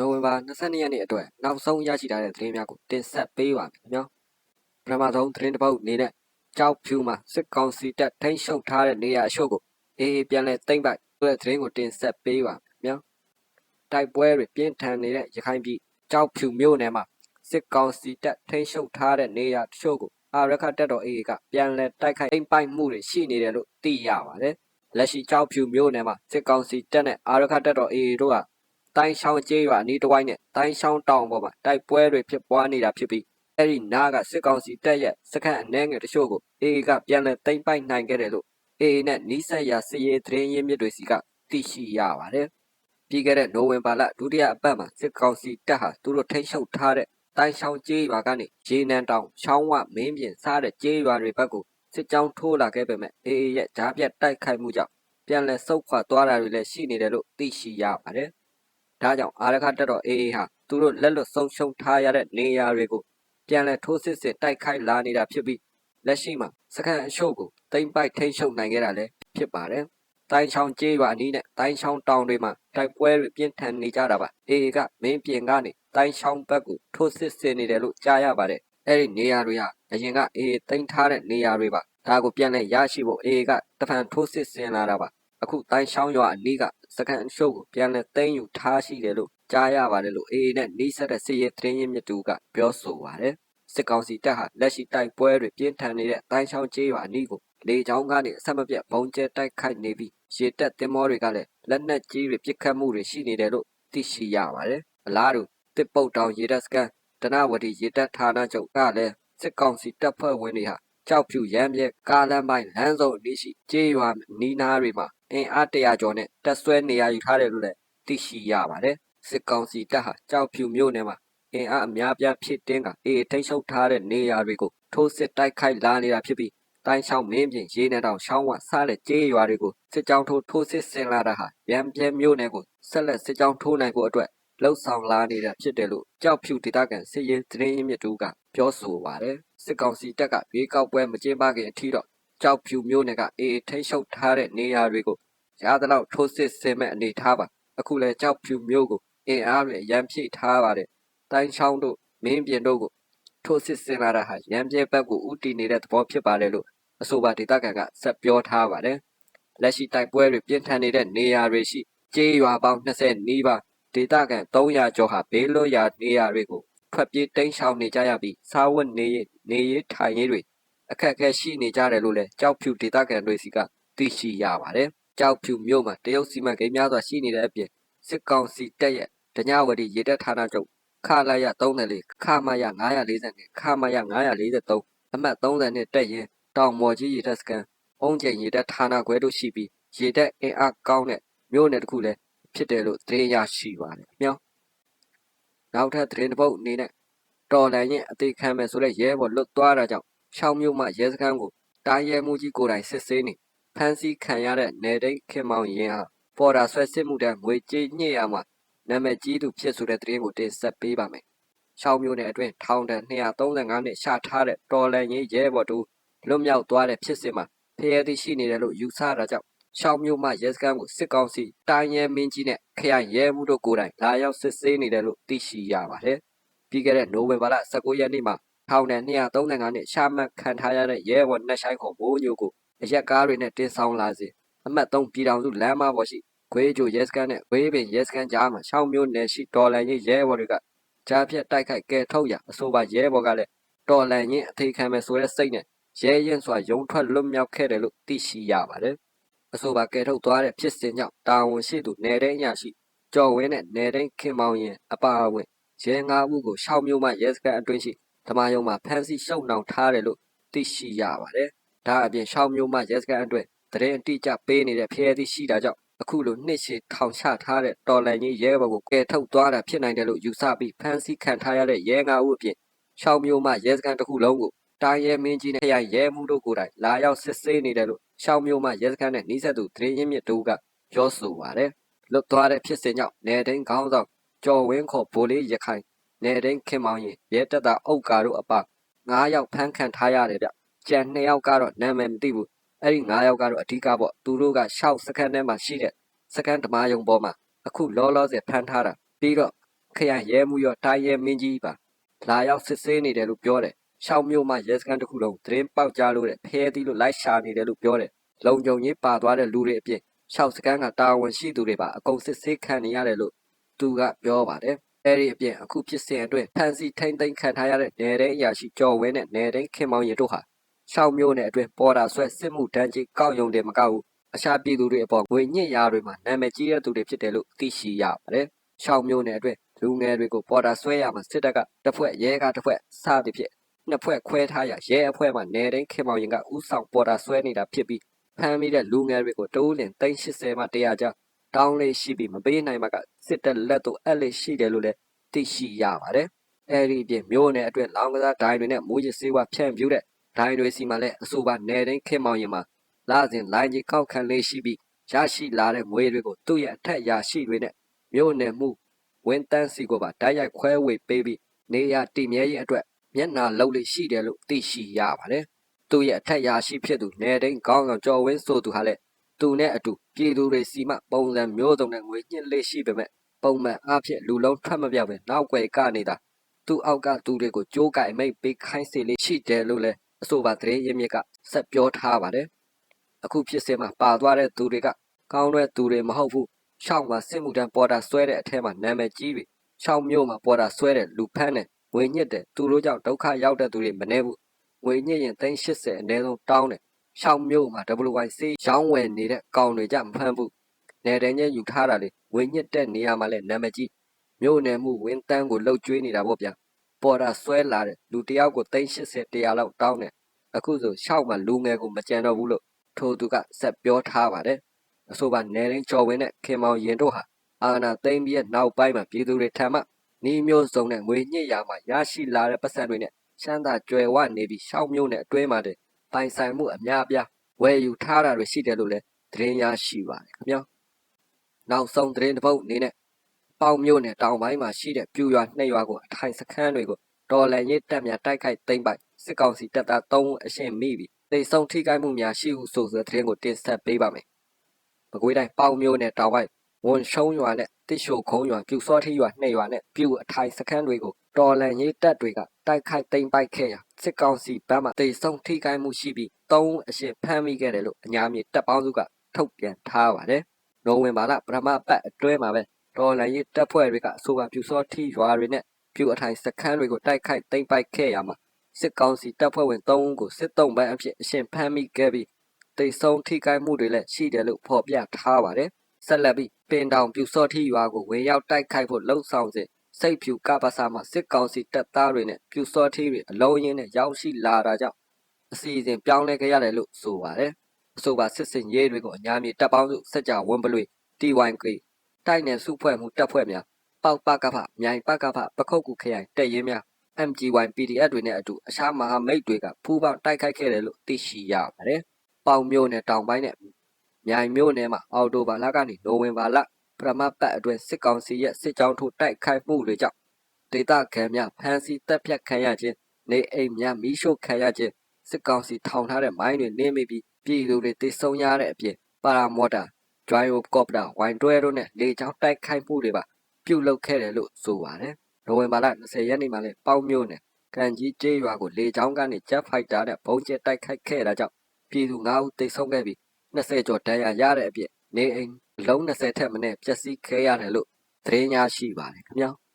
နိုဝင်ဘာ22ရက်နေ့အတွက်နောက်ဆုံးရရှိထားတဲ့သတင်းများကိုတင်ဆက်ပေးပါမယ်ခင်ဗျာပထမဆုံးသတင်းတစ်ပုဒ်အနေနဲ့ကြောက်ဖြူမှာစစ်ကောင်စီတပ်ထိန်းချုပ်ထားတဲ့နေရာအချို့ကိုအေးအေးပြန်လဲသိမ့်ပိုက်ဆိုတဲ့သတင်းကိုတင်ဆက်ပေးပါမယ်ခင်ဗျာတိုက်ပွဲတွေပြင်းထန်နေတဲ့ရခိုင်ပြည်ကြောက်ဖြူမြို့နယ်မှာစစ်ကောင်စီတပ်ထိန်းချုပ်ထားတဲ့နေရာတချို့ကိုအာရခတပ်တော်အေးအေးကပြန်လဲတိုက်ခိုက်သိမ့်ပိုက်မှုတွေရှိနေတယ်လို့သိရပါတယ်လက်ရှိကြောက်ဖြူမြို့နယ်မှာစစ်ကောင်စီတပ်နဲ့အာရခတပ်တော်အေးအေးတို့က တိုင်းရှောင်းကျေးရွာအနီးတစ်ဝိုက်နဲ့တိုင်းရှောင်းတောင်ပေါ်မှာတိုက်ပွဲတွေဖြစ်ပွားနေတာဖြစ်ပြီးအဲ့ဒီနားကစစ်ကောင်စီတပ်ရဲ့စခန်းအနှဲငယ်တချို့ကိုအေအေကပြန်လည်သိမ်းပိုက်နိုင်ခဲ့တယ်လို့အေအေနဲ့နီးစပ်ရာစစ်ရေးသတင်းရင်းမြစ်တွေစီကသိရှိရပါတယ်။ပြီးခဲ့တဲ့နိုဝင်ဘာလဒုတိယအပတ်မှာစစ်ကောင်စီတပ်ဟာသူတို့ထိန်းချုပ်ထားတဲ့တိုင်းရှောင်းကျေးရွာကနေရေနံတောင်ချောင်းဝမင်းပြင်စားတဲ့ကျေးရွာတွေဘက်ကိုစစ်ကြောင်းထိုးလာခဲ့ပေမဲ့အေအေရဲ့ဂျားပြတ်တိုက်ခိုက်မှုကြောင့်ပြန်လည်ဆုတ်ခွာသွားတာတွေလည်းရှိနေတယ်လို့သိရှိရပါတယ်။ ဒါကြောင့်အာရခတက်တော်အေးအေးဟာသူတို့လက်လွတ်ဆုံးရှုံးထားရတဲ့နေရာတွေကိုပြန်လည်ထိုးစစ်ဆင်တိုက်ခိုက်လာနေတာဖြစ်ပြီးလက်ရှိမှာစခန်းအချို့ကိုတိမ့်ပိုက်ထိန်းချုပ်နိုင်ခဲ့တာလည်းဖြစ်ပါတယ်။တိုင်းချောင်းကျေးရွာအနီးနဲ့တိုင်းချောင်းတောင်တွေမှာတိုက်ပွဲတွေပြင်းထန်နေကြတာပါ။အေးအေးကမင်းပြင်ကနေတိုင်းချောင်းဘက်ကိုထိုးစစ်ဆင်နေတယ်လို့ကြားရပါတယ်။အဲ့ဒီနေရာတွေဟာအရင်ကအေးအေးတိမ့်ထားတဲ့နေရာတွေပါ။ဒါကိုပြန်လည်ရရှိဖို့အေးအေးကတဖန်ထိုးစစ်ဆင်လာတာပါ။အခုတိုင်းရှောင်းရွာအနီးက စကန်အရှုပ်ကိုပြန်လည်သိမ်းယူထားရှိတယ်လို့ကြားရပါတယ်လို့အေအေနဲ့နှိစက်တဲ့စစ်ရေးသတင်းရင်းမြစ်တူကပြောဆိုပါတယ်စစ်ကောင်စီတပ်ဟာလက်ရှိတိုက်ပွဲတွေပြင်းထန်နေတဲ့တိုင်းရှောင်းကျေးရွာအနီးကိုလေကြောင်းကနေအဆက်မပြတ်ဘုံကျဲတိုက်ခိုက်နေပြီးရေတပ်တင်မောတွေကလည်းလက်နက်ကြီးတွေပစ်ခတ်မှုတွေရှိနေတယ်လို့သိရှိရပါတယ်အလားတူတစ်ပုတ်တောင်ရေတပ်စကန်တနဝတီရေတပ်ဌာနချုပ်ကလည်းစစ်ကောင်စီတပ်ဖွဲ့ဝင်တွေဟာ ကြောက်ဖြူရမ်းပြဲကားလမ်းပိုင်းလမ်းစုံအနီးရှိကျေးရွာနီးနားတွေမှာအင်အားတရာကျော်နဲ့တပ်ဆွဲနေရာယူထားတယ်လို့လည်းသိရှိရပါတယ်။စစ်ကောင်စီတပ်ဟာကြောက်ဖြူမြို့နယ်မှာအင်အားအများပြားဖြစ်တင်းကအေးထိန်းချုပ်ထားတဲ့နေရာတွေကိုထိုးစစ်တိုက်ခိုက်လာနေတာဖြစ်ပြီးတိုင်းချောင်းမင်းပြင်ရေနံတောင်ရှောင်းဝစားတဲ့ကျေးရွာတွေကိုစစ်ကြောင်းထိုးထိုးစစ်ဆင်လာတာဟာရံပြဲမြို့နယ်ကိုဆက်လက်စစ်ကြောင်းထိုးနိုင်ဖို့အတွက်လှုပ်ဆောင်လာနေတာဖြစ်တယ်လို့ကြောက်ဖြူဒေသခံစစ်ရေးသတင်းရင်းမြစ်တူကပြောဆိုပါတယ် စစ်ကောင်စီတပ်ကရွေးကောက်ပွဲမကျင်းပခင်အထိတော့ကြောက်ဖြူမျိုးနယ်ကအေးထိန်းချုပ်ထားတဲ့နေရာတွေကိုရသလောက်ထိုးစစ်ဆင်မဲ့အနေထားပါအခုလဲကြောက်ဖြူမျိုးကိုအင်အားတွေရမ်းဖြည့်ထားပါတယ်တိုင်းချောင်းတို့မင်းပြင်တို့ကိုထိုးစစ်ဆင်လာတာဟာရမ်းပြဲဘက်ကိုဥတီနေတဲ့သဘောဖြစ်ပါတယ်လို့အဆိုပါဒေသခံကဆက်ပြောထားပါတယ်လက်ရှိတိုက်ပွဲတွေပြင်းထန်နေတဲ့နေရာတွေရှိကျေးရွာပေါင်း20နီးပါးဒေသခံ300ကျော်ဟာဘေးလွတ်ရာနေရာတွေကို ထွက်ပြေးတိမ်းရှောင်နေကြရပြီးစားဝတ်နေရေးနေရေးထိုင်ရေးတွေအခက်အခဲရှိနေကြတယ်လို့လည်းကြောက်ဖြူဒေသခံတွေစီကသိရှိရပါတယ်။ကြောက်ဖြူမြို့မှာတရုတ်စီမံကိန်းများစွာရှိနေတဲ့အပြင်စစ်ကောင်စီတပ်ရဲ့ဒညဝတီရေတပ်ဌာနချုပ်ခလာရ34ခမရ940ခမရ943အမှတ်30နဲ့တက်ရင်တောင်မော်ကြီးရေတပ်စကန်အုံးကျင်ရေတပ်ဌာနခွဲတို့ရှိပြီးရေတပ်အင်အားကောင်းတဲ့မြို့နယ်တစ်ခုလည်းဖြစ်တယ်လို့သတင်းရရှိပါတယ်။မြောင်း နောက်ထပ်သတင်းတစ်ပုဒ်အနေနဲ့တော်လန်ရဲ့အသေးခံမဲ့ဆိုတဲ့ရဲဘော်လွတ်သွားတာကြောင့်ရှောင်းမြို့မှရဲစခန်းကိုတားရဲမှုကြီးကိုယ်တိုင်စစ်ဆေးနေဖမ်းဆီးခံရတဲ့နေတိတ်ခင်မောင်ရင်ဟာပေါ်တာဆွဲစစ်မှုတန်းငွေကြေးညှိရမှာနာမည်ကြီးသူဖြစ်ဆိုတဲ့သတင်းကိုတင်ဆက်ပေးပါမယ်။ရှောင်းမြို့နယ်အတွင်းထောင်တန်း235နှစ်ရှာထားတဲ့တော်လန်ရေးရဲဘော်တူလွတ်မြောက်သွားတဲ့ဖြစ်စဉ်မှာဖျဲသည့်ရှိနေတယ်လို့ယူဆတာကြောင့် ရှောင်းမြို့မှရဲစခန်းကိုစစ်ကောင်စီတိုင်းရဲမင်းကြီးနဲ့ခရိုင်ရဲမှုတို့ကိုယ်တိုင်လာရောက်စစ်ဆေးနေတယ်လို့သိရှိရပါတယ်။ပြီးခဲ့တဲ့နိုဝင်ဘာလ19ရက်နေ့မှာထောင်နဲ့235နှစ်ရှာမှတ်ခံထားရတဲ့ရဲဘော်နှက်ဆိုင်ခေါ်မိုးညိုကိုအရက်ကားတွေနဲ့တင်ဆောင်လာစဉ်အမှတ်3ပြည်တော်စုလမ်းမပေါ်ရှိဂွေးဂျိုရဲစခန်းနဲ့ဂွေးပင်ရဲစခန်းကြားမှာရှောင်းမျိုးနယ်ရှိတော်လန်ကြီးရဲဘော်တွေကကြားဖြတ်တိုက်ခိုက်ကဲထုတ်ရအဆိုပါရဲဘော်ကလည်းတော်လန်ရင်အသေးခံမဲ့ဆိုတဲ့စိတ်နဲ့ရဲရင်စွာယုံထွက်လွတ်မြောက်ခဲ့တယ်လို့သိရှိရပါတယ်။ အဆိုပါကဲထုတ်သွားတဲ့ဖြစ်စဉ်ကြောင့်တာဝန်ရှိသူနယ်တဲ့ညရှိကြော်ဝင်းနဲ့နယ်တဲ့ခင်မောင်ရင်အပါအဝင်ရဲငါးဦးကိုရှောင်းမျိုးမှရဲစခန်းအတွင်းရှိဓမာယုံမှာဖမ်းဆီးရှုံနှောင်ထားတယ်လို့သိရှိရပါတယ်။ဒါအပြင်ရှောင်းမျိုးမှရဲစခန်းအတွင်းတရင်အတိအကျပေးနေတဲ့ဖျဲသည့်ရှိတာကြောင့်အခုလိုနှစ်ရှည်ထောင်ချထားတဲ့တော်လန်ကြီးရဲဘော်ကိုကယ်ထုတ်သွားတာဖြစ်နိုင်တယ်လို့ယူဆပြီးဖမ်းဆီးခံထားရတဲ့ရဲငါးဦးအပြင်ရှောင်းမျိုးမှရဲစခန်းတစ်ခုလုံးကိုတိုင်းရဲမင်းကြီးနဲ့ခရိုင်ရဲမှုတို့ကိုယ်တိုင်လာရောက်စစ်ဆေးနေတယ်လို့ ရှောင်းမျိုးမှရဲစခန်းနဲ့နှိစက်သူသတင်းရင်းမြစ်တို့ကပြောဆိုပါတယ်။လွတ်သွားတဲ့ဖြစ်စဉ်ကြောင့်နေတိုင်းခေါင်းဆောင်ကျော်ဝင်းခေါ်ဗိုလ်လေးရခိုင်နေတိုင်းခင်မောင်ရင်ရဲတပ်သားအုတ်ကာတို့အပါ9ယောက်ဖမ်းခံထားရတယ်ဗျ။ကျန်2ယောက်ကတော့နာမည်မသိဘူး။အဲ့ဒီ9ယောက်ကတော့အဓိကပေါ့သူတို့က6စက္ကန့်ထဲမှာရှိတဲ့စက္ကန့်ဓမာယုံပေါ်မှာအခုလောလောဆယ်ဖမ်းထားတာပြီးတော့ခရန်ရဲမှုရောတိုင်းရဲမင်းကြီးပါလာရောက်စစ်ဆေးနေတယ်လို့ပြောတယ် ရှောက်မျိုးမှရဲစခန်းတစ်ခုလုံးသတင်းပေါက်ကြားလို့တဲ့ဖဲသီးလို့လိုက်ရှာနေတယ်လို့ပြောတယ်လုံကြုံရေးပါသွားတဲ့လူတွေအပြင်ရှောက်စခန်းကတာဝန်ရှိသူတွေပါအကုန်စစ်ဆေးခံနေရတယ်လို့သူကပြောပါတယ်အဲ့ဒီအပြင်အခုဖြစ်စဉ်အတွင်းဖန်စီထိမ့်သိမ်းခံထားရတဲ့နယ်တဲ့အရာရှိကျော်ဝင်းနဲ့နယ်တိုင်းခင်မောင်ရင်တို့ဟာရှောက်မျိုးနဲ့အတွင်းပေါ်တာဆွဲစစ်မှုတန်းကြီးကောက်ယုံတယ်မကောက်ဘူးအရှာပြည်သူတွေအပေါ်ငွေညစ်ရာတွေမှာနာမည်ကြီးတဲ့သူတွေဖြစ်တယ်လို့သိရှိရပါတယ်ရှောက်မျိုးနဲ့အတွင်းလူငယ်တွေကိုပေါ်တာဆွဲရမှာစစ်တပ်ကတစ်ဖွဲ့ရဲကတစ်ဖွဲ့စသည်ဖြင့် နှစ်ဖွဲ့ခွဲထားရရဲအဖွဲမှာနယ်တိုင်းခင်မောင်ရင်ကဥဆောင်ပေါ်တာဆွဲနေတာဖြစ်ပြီးဖမ်းမိတဲ့လူငယ်တွေကိုတိုးလင်380မှ100ကျတောင်းလေးရှိပြီးမပေးနိုင်မှကစစ်တပ်လက်သို့အပ်လေးရှိတယ်လို့လည်းသိရှိရပါတယ်။အဲဒီအပြင်မျိုးနယ်အတွင်းလောင်ကစားဒိုင်တွေနဲ့မိုးရစေးဝဖြန့်ပြူတဲ့ဒိုင်တွေစီမှာလည်းအဆိုပါနယ်တိုင်းခင်မောင်ရင်မှာလာစဉ်လိုင်းကြီးကောက်ခံလေးရှိပြီးရရှိလာတဲ့ငွေတွေကိုသူ့ရဲ့အထက်ရရှိတွေနဲ့မျိုးနယ်မှုဝင်းတန်းစီကိုပါတိုက်ရိုက်ခွဲဝေပေးပြီးနေရတည်မြဲရေးအတွက် မျက်နာလုံးလေးရှိတယ်လို့သိရှိရပါတယ်။သူ့ရဲ့အထက်ရရှိဖြစ်သူနယ်တိုင်းကောင်းကောင်ကျော်ဝင်းဆိုသူဟာလည်းသူနဲ့အတူပြည်သူတွေစီမှပုံစံမျိုးစုံနဲ့ငွေညှစ်လေးရှိပေမဲ့ပုံမှန်အားဖြင့်လူလုံးထွက်မပြောက်ပဲနောက်ွယ်ကနေတာသူ့အောက်ကသူတွေကိုကြိုးကင်မိတ်ပေးခိုင်းစေလေးရှိတယ်လို့လည်းအဆိုပါသတင်းရင်းမြစ်ကဆက်ပြောထားပါတယ်။အခုဖြစ်စဉ်မှာပါသွားတဲ့သူတွေကကောင်းတဲ့သူတွေမဟုတ်ဘူး။ရှောင်းမှာစစ်မှုတန်းပေါ်တာဆွဲတဲ့အထက်မှာနာမည်ကြီးပြီ။ရှောင်းမျိုးမှာပေါ်တာဆွဲတဲ့လူဖမ်းတဲ့ ငွေညစ်တဲ့သူတို့ကြောင့်ဒုက္ခရောက်တဲ့သူတွေမနေဘူး။ငွေညစ်ရင်380အနည်းဆုံးတောင်းတယ်။ရှောင်းမျိုးမှာ WYC ရောင်းဝယ်နေတဲ့ကောင်တွေကြမဖမ်းဘူး။နယ်တန်းချင်းယူထားတာလေငွေညစ်တဲ့နေရာမှာလည်းနာမည်ကြီးမြို့နယ်မှုဝင်းတန်းကိုလှုပ်ကျွေးနေတာပေါ့ဗျာ။ပေါ်တာဆွဲလာတဲ့လူတယောက်ကို380တရားလောက်တောင်းတယ်။အခုဆိုရှောက်မှာလူငယ်ကိုမကြံတော့ဘူးလို့ထိုသူကဆက်ပြောထားပါတယ်။အဆိုပါနယ်ရင်းကျော်ဝင်းနဲ့ခင်မောင်ရင်တို့ဟာအာနာသိမ့်ပြီးရဲ့နောက်ပိုင်းမှာပြည်သူတွေထံမှ နီးမျိုးစုံနဲ့ငွေညစ်ရာမှာရရှိလာတဲ့ပတ်စံတွေနဲ့ရှမ်းသာကြွယ်ဝနေပြီးရှောက်မျိုးနဲ့အတွင်းမှာတဲ့ပိုင်ဆိုင်မှုအများအပြားဝယ်ယူထားတာတွေရှိတယ်လို့လည်းသတင်းရရှိပါတယ်ခင်ဗျာ။နောက်ဆုံးသတင်းတစ်ပုဒ်အနေနဲ့ပေါင်မျိုးနဲ့တောင်ပိုင်းမှာရှိတဲ့ပြူရွာနှစ်ရွာကိုအထိုင်စခန်းတွေကိုတော်လန်ရေးတပ်များတိုက်ခိုက်သိမ်းပိုက်စစ်ကောင်စီတပ်သား3ဦးအရှင်မိပြီးတိတ်ဆုံးထိခိုက်မှုများရှိဟုဆိုတဲ့သတင်းကိုတင်ဆက်ပေးပါမယ်။မကွေးတိုင်းပေါင်မျိုးနဲ့တောင်ပိုင်း ဝန်ရှုံးရွာနဲ့တိရှိုခုံးရွာပြူစောထီရွာနှစ်ရွာနဲ့ပြူအထိုင်စခန်းတွေကိုတော်လန်ရေးတပ်တွေကတိုက်ခိုက်သိမ်းပိုက်ခဲ့ရာစစ်ကောင်စီဘက်မှတိတ်ဆုံးထိခိုက်မှုရှိပြီး3ဦးအရှင်ဖမ်းမိခဲ့တယ်လို့အညာမြေတပ်ပေါင်းစုကထုတ်ပြန်ထားပါတယ်။နိုဝင်ဘာလပထမပတ်အတွဲမှာပဲတော်လန်ရေးတပ်ဖွဲ့တွေကအဆိုပါပြူစောထီရွာတွေနဲ့ပြူအထိုင်စခန်းတွေကိုတိုက်ခိုက်သိမ်းပိုက်ခဲ့ရမှာစစ်ကောင်စီတပ်ဖွဲ့ဝင်3ဦးကိုစစ်တုံးပန်းအဖြစ်အရှင်ဖမ်းမိခဲ့ပြီးတိတ်ဆုံးထိခိုက်မှုတွေလည်းရှိတယ်လို့ဖော်ပြထားပါတယ်။ ဆက်လက်ပြီးပင်တောင်ပြူစောထီရွာကိုဝင်ရောက်တိုက်ခိုက်ဖို့လှုံ့ဆော်စဉ်စိတ်ဖြူကပ္ပစာမှာစစ်ကောင်စီတပ်သားတွေနဲ့ပြူစောထီတွေအလုံးရင်းနဲ့ရောက်ရှိလာတာကြောင့်အစီအစဉ်ပြောင်းလဲခဲ့ရတယ်လို့ဆိုပါတယ်။အဆိုပါစစ်စင်ရေးတွေကိုအများကြီးတပ်ပေါင်းစုစက်ကြဝန်းပလွေ TYK တိုက်နယ်စုဖွဲ့မှုတပ်ဖွဲ့များပေါက်ပကဖမြိုင်ပကဖပခုတ်ကူခရိုင်တက်ရင်များ MGY PDF တွေနဲ့အတူအခြားမဟာမိတ်တွေကဖူးပေါင်းတိုက်ခိုက်ခဲ့တယ်လို့သိရှိရပါတယ်။ပေါင်မျိုးနဲ့တောင်ပိုင်းနဲ့ မြိုင်မျိုးနဲ့မှာအော်တိုဘာလကနေနိုဝင်ဘာလပထမပတ်အတွင်းစစ်ကောင်စီရဲ့စစ်ကြောင်းထိုးတိုက်ခိုက်မှုတွေကြောင့်ဒေသခံများဖမ်းဆီးတပ်ဖြတ်ခံရခြင်းနေအိမ်များမိရှို့ခံရခြင်းစစ်ကောင်စီထောင်ထားတဲ့မိုင်းတွေနင်းမိပြီးပြည်သူတွေတိတ်ဆုံးရတဲ့အပြင်ပါရာမော်တာ Drive of Copter ဝိုင်တွဲတို့နဲ့လေကြောင်းတိုက်ခိုက်မှုတွေပါပြုလုပ်ခဲ့တယ်လို့ဆိုပါတယ်။နိုဝင်ဘာလ20ရက်နေ့မှာလည်းပေါက်မြို့နယ်ကန်ကြီးကျေးရွာကိုလေကြောင်းကနေ Jet Fighter နဲ့ဘုံကျဲတိုက်ခိုက်ခဲ့တာကြောင့်ပြည်သူ9ဦးတိတ်ဆုံးခဲ့ပြီး 20ကျော်ဒဏ်ရာရတဲ့အပြင်နေအိမ်လုံး20ထက်မနည်းပျက်စီးခဲ့ရတယ်လို့သတင်းများရှိပါတယ်ခင်ဗျာ။